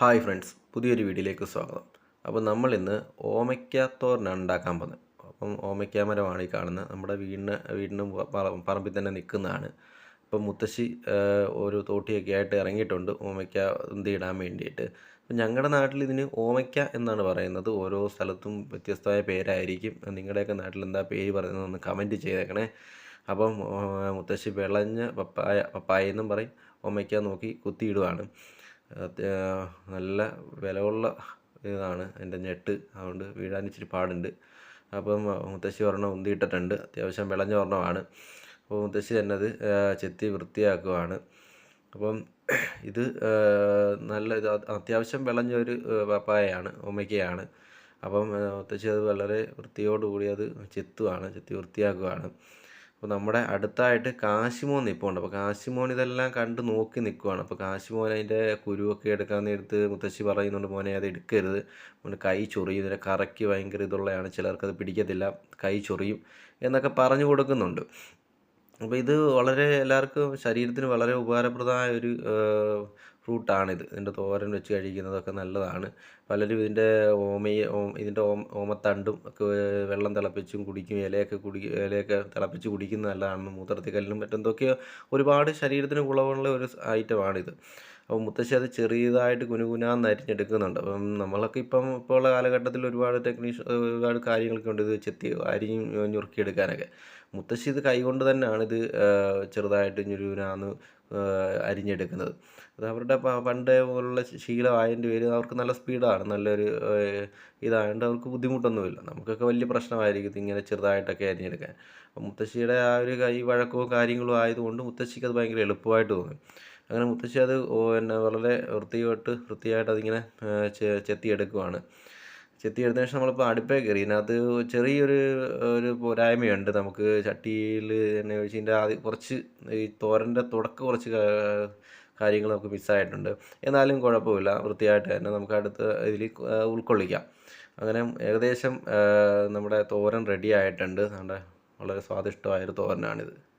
Hi friends പുതിയൊരു വീഡിയോയിലേക്ക് സ്വാഗതം. അപ്പോൾ നമ്മൾ ഇന്ന് ഓമയ്ക്ക തോരനാണ് ഉണ്ടാക്കാൻ പോകുന്നത്. അപ്പം ഓമയ്ക്ക മരമാണ് ഈ കാണുന്നത്. നമ്മുടെ വീടിന് വീടിന് പറ- പറമ്പിൽ തന്നെ നിൽക്കുന്നതാണ്. അപ്പം മുത്തശ്ശി ഒരു തോട്ടിയൊക്കെ ആയിട്ട് ഇറങ്ങിയിട്ടുണ്ട്. ഓമയ്ക്ക ഇടാൻ വേണ്ടിയിട്ട്. അപ്പം ഞങ്ങളുടെ നാട്ടിൽ ഇതിന് ഓമയ്ക്ക എന്നാണ് പറയുന്നത്. ഓരോ സ്ഥലത്തും വ്യത്യസ്തമായ പേരായിരിക്കും. നിങ്ങളുടെയൊക്കെ നാട്ടിൽ എന്താ പേര് പറയുന്നതെന്ന് കമന്റ് ചെയ്തേക്കണേ. അപ്പം മുത്തശ്ശി വിളഞ്ഞ പപ്പായ പപ്പായ എന്നും പറയും. ഓമയ്ക്ക നോക്കി കുത്തിയിടുവാണ്. നല്ല വിലയുള്ള ഇതാണ്. അതിന്റെ ഞെട്ട് അതുകൊണ്ട് വീഴാൻ ഇച്ചിരി പാടുണ്ട്. അപ്പം മുത്തശ്ശി ഒരെണ്ണം ഉന്തിയിട്ടിട്ടുണ്ട്. അത്യാവശ്യം വിളഞ്ഞ ഒരെണ്ണമാണ്. അപ്പോൾ മുത്തശ്ശി തന്നെ അത് ചെത്തി വൃത്തിയാക്കുവാണ്. അപ്പം ഇത് നല്ല ഇത് അത്യാവശ്യം വിളഞ്ഞ ഒരു പപ്പായയാണ് ഉമ്മയ്ക്കയാണ്. അപ്പം മുത്തശ്ശി അത് വളരെ വൃത്തിയോടുകൂടി അത് ചെത്തുവാണ് ചെത്തി വൃത്തിയാക്കുവാണ്. അപ്പോൾ നമ്മുടെ അടുത്തായിട്ട് കാശിമോൻ നിൽപ്പുണ്ട് അപ്പോൾ കാശിമോൻ ഇതെല്ലാം കണ്ട് നോക്കി നിൽക്കുവാണ് അപ്പോൾ കാശിമോൻ അതിന്റെ കുരുവൊക്കെ എടുക്കാൻ നേരത്ത് മുത്തശ്ശി പറയുന്നുണ്ട് മോനെ അത് എടുക്കരുത്. മോനെ കൈ ചൊറിയും. ഇതിന്റെ കറയ്ക്ക് ഭയങ്കര ഇതുള്ളതാണ് ചിലർക്കത് പിടിക്കത്തില്ല. കൈ ചൊറിയും. എന്നൊക്കെ പറഞ്ഞു കൊടുക്കുന്നുണ്ട്. അപ്പോൾ ഇത് വളരെ എല്ലാവർക്കും ശരീരത്തിന് വളരെ ഉപകാരപ്രദമായ ഒരു ഫ്രൂട്ടാണിത്. ഇതിന്റെ തോരൻ വെച്ച് കഴിക്കുന്നതൊക്കെ നല്ലതാണ്. പലരും ഇതിന്റെ ഓമയെ ഓ- ഇതിന്റെ ഓമ ഓമത്തണ്ടും ഒക്കെ വെള്ളം തിളപ്പിച്ചും കുടിക്കും ഇലയൊക്കെ കുടി ഇലയൊക്കെ തിളപ്പിച്ച് കുടിക്കുന്നത് നല്ലതാണെന്ന് മൂത്രത്തിക്കല്ലിനും മറ്റെന്തൊക്കെയോ ഒരുപാട് ശരീരത്തിന് ഗുണമുള്ള ഒരു ഐറ്റമാണിത്. അപ്പോൾ മുത്തശ്ശി അത് ചെറിയതായിട്ട് കുനുകുനാന്ന് അരിഞ്ഞെടുക്കുന്നുണ്ട്. അപ്പം നമ്മളൊക്കെ ഇപ്പം ഇപ്പോൾ ഉള്ള കാലഘട്ടത്തിൽ ഒരുപാട് ടെക്നീഷ് ഒരുപാട് കാര്യങ്ങളൊക്കെ ഉണ്ട്. ഇത് ചെത്തി അരിയും ഞുറുക്കിയെടുക്കാനൊക്കെ. മുത്തശ്ശി ഇത് കൈകൊണ്ട് തന്നെയാണ് ഇത് ചെറുതായിട്ട് ഞുരുനാന്ന് അരിഞ്ഞെടുക്കുന്നത്. അത് അവരുടെ പണ്ട് പോലുള്ള ശീലമായതിന്റെ പേര് അവർക്ക് നല്ല സ്പീഡാണ്. നല്ലൊരു ഇതായതുകൊണ്ട് അവർക്ക് ബുദ്ധിമുട്ടൊന്നുമില്ല. നമുക്കൊക്കെ വലിയ പ്രശ്നമായിരിക്കും ഇങ്ങനെ ചെറുതായിട്ടൊക്കെ അരിഞ്ഞെടുക്കാൻ. അപ്പം മുത്തശ്ശിയുടെ ആ ഒരു കൈ വഴക്കവും കാര്യങ്ങളും ആയതുകൊണ്ട് മുത്തശ്ശിക്ക് അത് ഭയങ്കര എളുപ്പമായിട്ട് തോന്നി. അങ്ങനെ മുത്തശ്ശി അത് പിന്നെ വളരെ വൃത്തിയായിട്ട് വൃത്തിയായിട്ട് അതിങ്ങനെ ചെത്തിയെടുക്കുവാണ്. ചെത്തിയെടുത്തതിന് ശേഷം നമ്മളിപ്പോൾ അടുപ്പേ കയറി. ഇതിനകത്ത് ചെറിയൊരു ഒരു പോരായ്മയുണ്ട്. നമുക്ക് ചട്ടിയിൽ എണ്ണ ഒഴിച്ചതിന്റെ ആദ്യം കുറച്ച് ഈ തോരന്റെ തുടക്കം കുറച്ച് കാര്യങ്ങൾ നമുക്ക് മിസ്സായിട്ടുണ്ട്. എന്നാലും കുഴപ്പമില്ല. വൃത്തിയായിട്ട് തന്നെ നമുക്ക് അടുത്ത ഇതിൽ ഉൾക്കൊള്ളിക്കാം. അങ്ങനെ ഏകദേശം നമ്മുടെ തോരൻ റെഡി ആയിട്ടുണ്ട്. നമ്മുടെ വളരെ സ്വാദിഷ്ടമായൊരു തോരനാണിത്.